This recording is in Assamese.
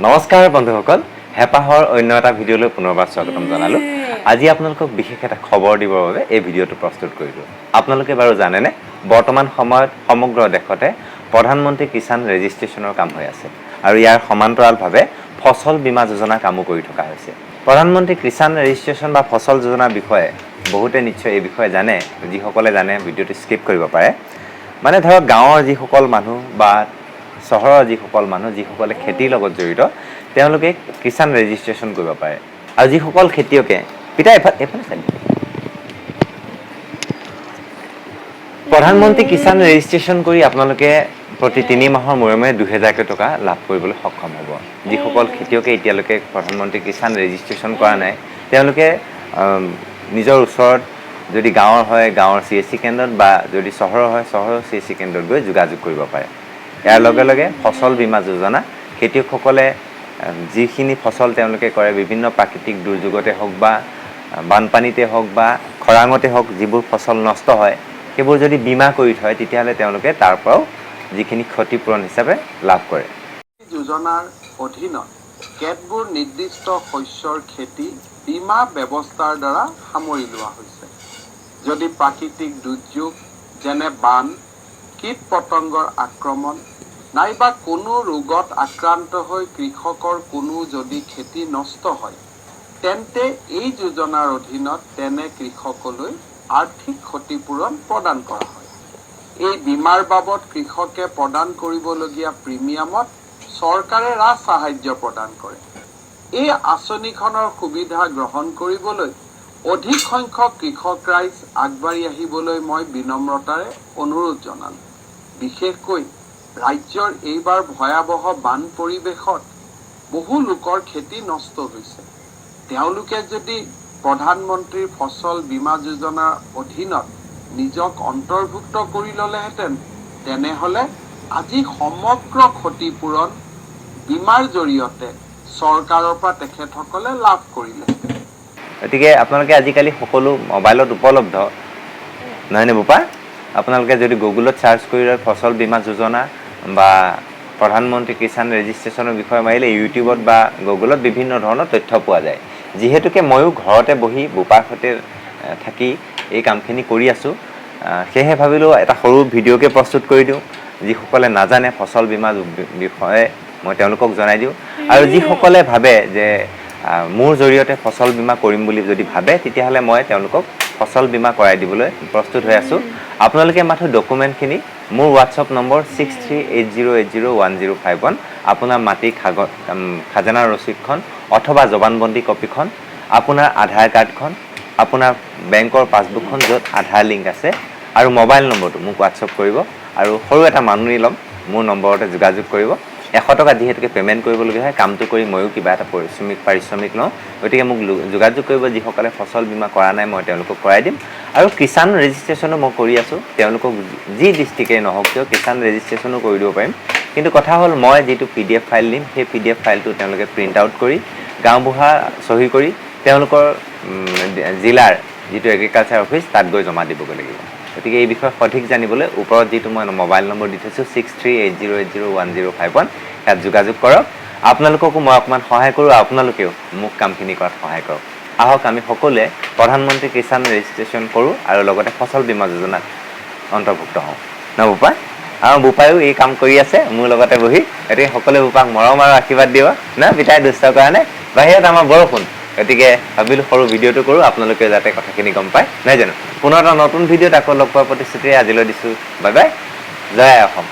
নমস্কাৰ বন্ধুসকল হেঁপাহৰ অন্য এটা ভিডিঅ'লৈ পুনৰবাৰ স্বাগতম জনালোঁ। আজি আপোনালোকক বিশেষ এটা খবৰ দিবৰ বাবে এই ভিডিঅ'টো প্ৰস্তুত কৰিলোঁ। আপোনালোকে বাৰু জানেনে বৰ্তমান সময়ত সমগ্ৰ দেশতে প্ৰধানমন্ত্ৰী কিষাণ ৰেজিষ্ট্ৰেশ্যনৰ কাম হৈ আছে আৰু ইয়াৰ সমান্তৰালভাৱে ফচল বীমা যোজনা কামো কৰি থকা হৈছে। প্ৰধানমন্ত্ৰী কিষাণ ৰেজিষ্ট্ৰেশ্যন বা ফচল যোজনাৰ বিষয়ে বহুতে নিশ্চয় এই বিষয়ে জানে যিসকলে জানে ভিডিঅ'টো স্কিপ কৰিব পাৰে। মানে ধৰক গাঁৱৰ যিসকল মানুহ বা চহৰৰ যিসকল মানুহ যিসকলে খেতিৰ লগত জড়িত তেওঁলোকে কিষাণ ৰেজিষ্ট্ৰেশ্যন কৰিব পাৰে। আৰু যিসকল খেতিয়কে পিতা এফালে এফালে চাই। প্ৰধানমন্ত্ৰী কিষাণ ৰেজিষ্ট্ৰেশ্যন কৰি আপোনালোকে প্ৰতি তিনি মাহৰ মূৰে মূৰে দুহেজাৰকৈ টকা লাভ কৰিবলৈ সক্ষম হ'ব। যিসকল খেতিয়কে এতিয়ালৈকে প্ৰধানমন্ত্ৰী কিষাণ ৰেজিষ্ট্ৰেশ্যন কৰা নাই তেওঁলোকে নিজৰ ওচৰত যদি গাঁৱৰ হয় গাঁৱৰ চি এছ চি কেন্দ্ৰত বা যদি চহৰৰ হয় চহৰৰ চি এছ চি কেন্দ্ৰত গৈ যোগাযোগ কৰিব পাৰে। ইয়াৰ লগে লগে ফচল বীমা যোজনা, খেতিয়কসকলে যিখিনি ফচল তেওঁলোকে কৰে, বিভিন্ন প্ৰাকৃতিক দুৰ্যোগতে হওক বা বানপানীতে হওক বা খৰাঙতে হওক যিবোৰ ফচল নষ্ট হয়, সেইবোৰ যদি বীমা কৰি থয়, তেতিয়াহ'লে তেওঁলোকে তাৰ পৰাও যিখিনি ক্ষতিপূৰণ হিচাপে লাভ কৰে। যোজনাৰ অধীনত কেতবোৰ নিৰ্দিষ্ট শস্যৰ খেতি বীমা ব্যৱস্থাৰ দ্বাৰা সামৰি লোৱা হৈছে। যদি প্ৰাকৃতিক দুৰ্যোগ, যেনে বান কীট পতংগৰ আক্ৰমণ। নাইবা কোনো ৰোগত আক্ৰান্ত হৈ কৃষকৰ কোনো যদি খেতি নষ্ট হয় তেন্তে এই যোজনাৰ অধীনত তেনে কৃষকলৈ আৰ্থিক ক্ষতিপূৰণ প্ৰদান কৰা হয়। এই বীমাৰ বাবদ কৃষকে প্ৰদান কৰিবলগীয়া প্ৰিমিয়ামত চৰকাৰে ৰাজ সাহায্য প্ৰদান কৰে। এই আঁচনিখনৰ সুবিধা গ্ৰহণ কৰিবলৈ অধিক সংখ্যক কৃষক ৰাইজ আগবাঢ়ি আহিবলৈ মই বিনম্ৰতাৰে অনুৰোধ জনালোঁ। বিশেষকৈ ৰাজ্যৰ এইবাৰ ভয়াৱহ বান পৰিৱেশত বহু লোকৰ খেতি নষ্ট হৈছে। তেওঁলোকে যদি প্ৰধানমন্ত্ৰীৰ ফচল বীমা যোজনাৰ অধীনত নিজক অন্তৰ্ভুক্ত কৰি ল'লেহেঁতেন তেনেহ'লে আজি সমগ্ৰ ক্ষতিপূৰণ বীমাৰ জৰিয়তে চৰকাৰৰ পৰা তেখেতসকলে লাভ কৰিলেহেঁতেন গতিকে আপোনালোকে আজিকালি সকলো মোবাইলত উপলব্ধ। নহয়নে বোপা? আপোনালোকে যদি গুগলত চাৰ্চ কৰি লয় ফচল বীমা যোজনা বা প্ৰধানমন্ত্ৰী কিষাণ ৰেজিষ্ট্ৰেশ্যনৰ বিষয়ে মাৰিলে ইউটিউবত বা গুগলত বিভিন্ন ধৰণৰ তথ্য পোৱা যায়। যিহেতুকে ময়ো ঘৰতে বহি বোপাৰ সৈতে এ, থাকি এই কামখিনি কৰি আছোঁ সেয়েহে ভাবিলোঁ এটা সৰু ভিডিঅ'কে প্ৰস্তুত কৰি দিওঁ। যিসকলে নাজানে ফচল বীমা বিষয়ে মই তেওঁলোকক জনাই দিওঁ। আৰু যিসকলে ভাবে যে মোৰ জৰিয়তে ফচল বীমা কৰিম বুলি যদি ভাবে তেতিয়াহ'লে মই তেওঁলোকক ফচল বীমা কৰাই দিবলৈ প্ৰস্তুত হৈ আছোঁ। আপোনালোকে মাথো ডকুমেণ্টখিনি মোৰ WhatsApp number six three eight zero' eight zero' one zero' five one আপোনাৰ মাটিৰ কাগজ উম, খাজানাৰ ৰচিদখন অথবা জবানবন্দী কপিখন আপোনাৰ আধাৰ কাৰ্ডখন আপোনাৰ বেংকৰ পাছবুকখন য'ত আধাৰ লিংক আছে আৰু মোবাইল নম্বৰটো মোক হোৱাটছআপ কৰিব আৰু সৰু এটা মাননি ল'ম মোৰ নম্বৰতে যোগাযোগ কৰিব। এশ টকা যিহেতুকে পে'মেণ্ট কৰিবলগীয়া হয়। কামটো কৰি ময়ো কিবা এটা পৰিশ্ৰমিক পাৰিশ্ৰমিক লওঁ। গতিকে মোক যোগাযোগ কৰিব যিসকলে ফচল বীমা কৰা নাই মই তেওঁলোকক কৰাই দিম। আৰু কিষাণ ৰেজিষ্ট্ৰেশ্যনো মই কৰি আছোঁ। তেওঁলোকক যি ডিষ্ট্ৰিক্টেই নহওক কিয় কিষাণ ৰেজিষ্ট্ৰেশ্যনো কৰি দিব পাৰিম। কিন্তু কথা হ'ল মই যিটো পি ডি এফ ফাইল দিম সেই পি ডি এফ ফাইলটো তেওঁলোকে প্ৰিণ্ট আউট কৰি গাঁওবুঢ়া চহী কৰি তেওঁলোকৰ জিলাৰ যিটো এগ্ৰিকালচাৰ অফিচ তাত গৈ জমা দিবগৈ লাগিব। গতিকে এই বিষয়ে সঠিক জানিবলৈ ওপৰত যিটো মই মোবাইল নম্বৰ দি থৈছোঁ six three eight zero' eight zero' one zero' five one ইয়াত যোগাযোগ কৰক। আপোনালোককো মই অকণমান সহায় কৰোঁ আপোনালোকেও মোক কামখিনি কৰাত সহায় কৰক। আহক আমি সকলোৱে প্ৰধানমন্ত্ৰী কিষাণ ৰেজিষ্ট্ৰেশ্যন কৰোঁ আৰু লগতে ফচল বীমা যোজনাত অন্তৰ্ভুক্ত হওঁ। ন বোপা? আৰু বোপায়ো এই কাম কৰি আছে মোৰ লগতে বহি। গতিকে সকলোৱে বোপাক মৰম আৰু আশীৰ্বাদ দিব না পিতাই দুষ্ট কৰা নাই। বাহিৰত আমাৰ বৰষুণ। গতিকে ভাবিলোঁ সৰু ভিডিঅ'টো কৰোঁ আপোনালোকে যাতে কথাখিনি গম পায় নহয় জানো? পুনৰ এটা নতুন ভিডিঅ'ত আকৌ লগ পোৱাৰ প্ৰতিশ্ৰুতিৰে আজিলৈ দিছোঁ। Bye bye. জয় অসম।